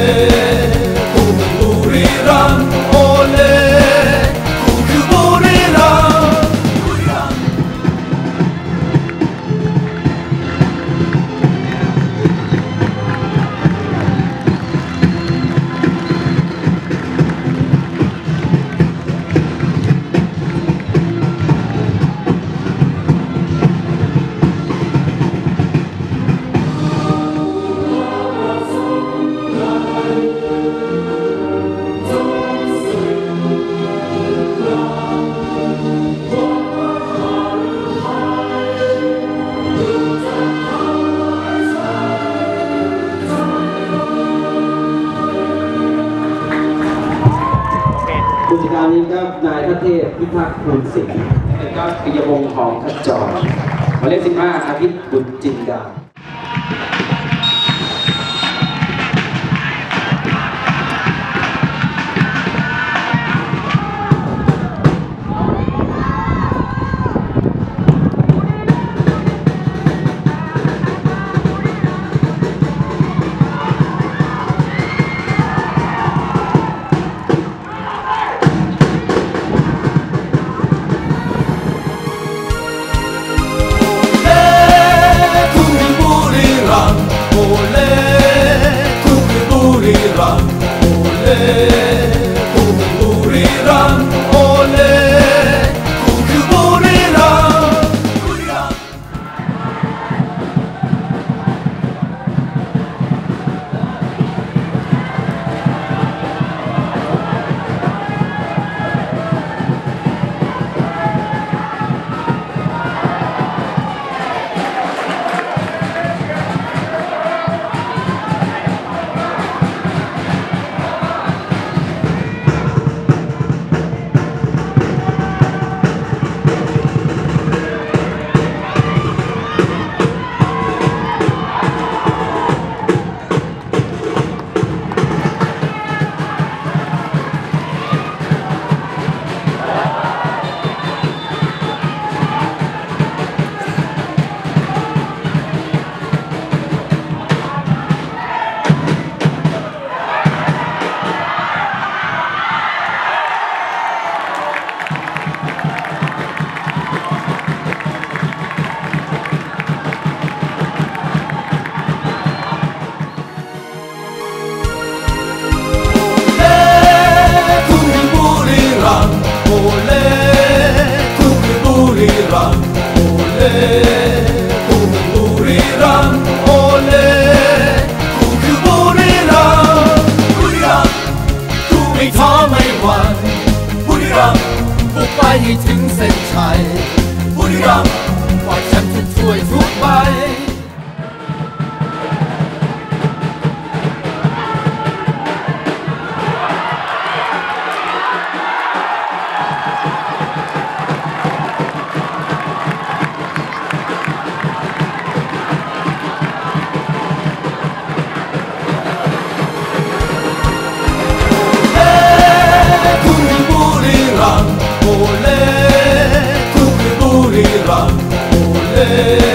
กู ผู้จัดารนี้ครับนายทัเทพพิทักษ์คุณสิงห์ครับปิยวงศ์ของขจรหมายเลขสิบห้าอาทิตย์บุญจินดา ให้ถึงเส้นชัยบุรีรัมย์ เ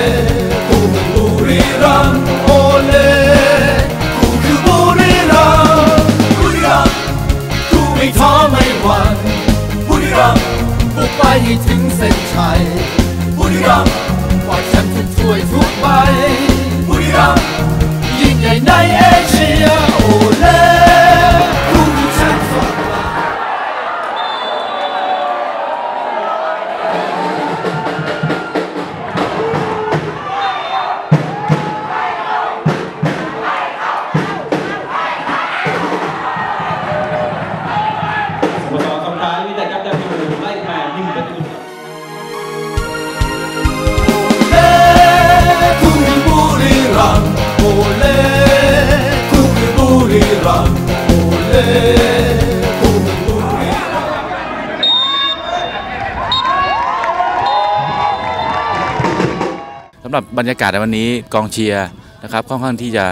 สำหรับบรรยากาศในวันนี้กองเชียร์นะครับค่อนข้างที่จะ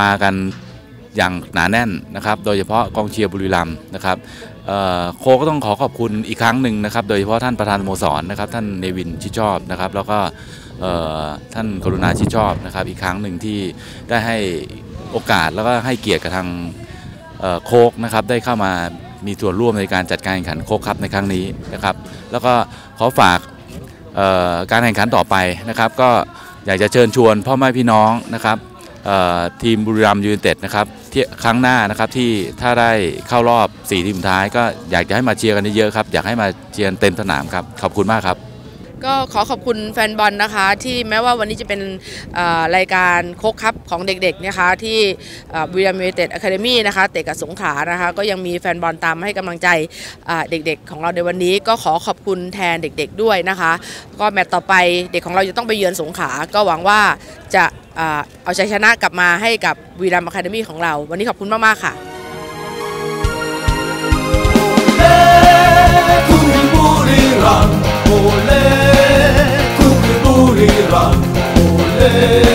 มากันอย่างหนาแน่นนะครับ โดยเฉพาะกองเชียร์บุรีรัมย์นะครับโคก็ต้องขอขอบคุณอีกครั้งหนึ่งนะครับ โดยเฉพาะท่านประธานสโมสรนะครับ ท่านเนวินชิดชอบนะครับ แล้วก็ท่านกรุณาชิดชอบนะครับ อีกครั้งหนึ่งที่ได้ให้ โอกาสแล้วก็ให้เกียรติกับทางโคกนะครับได้เข้ามามีส่วนร่วมในการจัดการแข่งขันโคกคัพในครั้งนี้นะครับ แล้วก็ขอฝากการแข่งขันต่อไปนะครับ ก็อยากจะเชิญชวนพ่อแม่พี่น้องนะครับทีมบุรีรัมย์ยูไนเต็ดนะครับที่ครั้งหน้านะครับที่ถ้าได้เข้ารอบ 4 ทีมท้าย ก็อยากจะให้มาเชียร์กันเยอะๆครับ อยากให้มาเชียร์เต็มสนามครับ ขอบคุณมากครับ ก็ขอขอบคุณแฟนบอลนะคะ ที่แม้ว่าวันนี้จะเป็นรายการโคกคัพของเด็กๆนะคะที่บุรีรัมย์ยูไนเต็ดอะคาเดมี่นะคะเตะกับสงขลานะคะ ก็ยังมีแฟนบอลตามมาให้กำลังใจเด็กๆ ของเราในวันนี้ ก็ขอขอบคุณแทนเด็กๆด้วยนะคะ ก็แมตต์ต่อไปเด็กของเราจะต้องไปเยือนสงขลาก็หวังว่าจะเอาชัยชนะกลับมาให้กับบุรีรัมย์อะคาเดมี่ของเรา วันนี้ขอบคุณมากๆค่ะ Kung Buriram, ole, Yeah.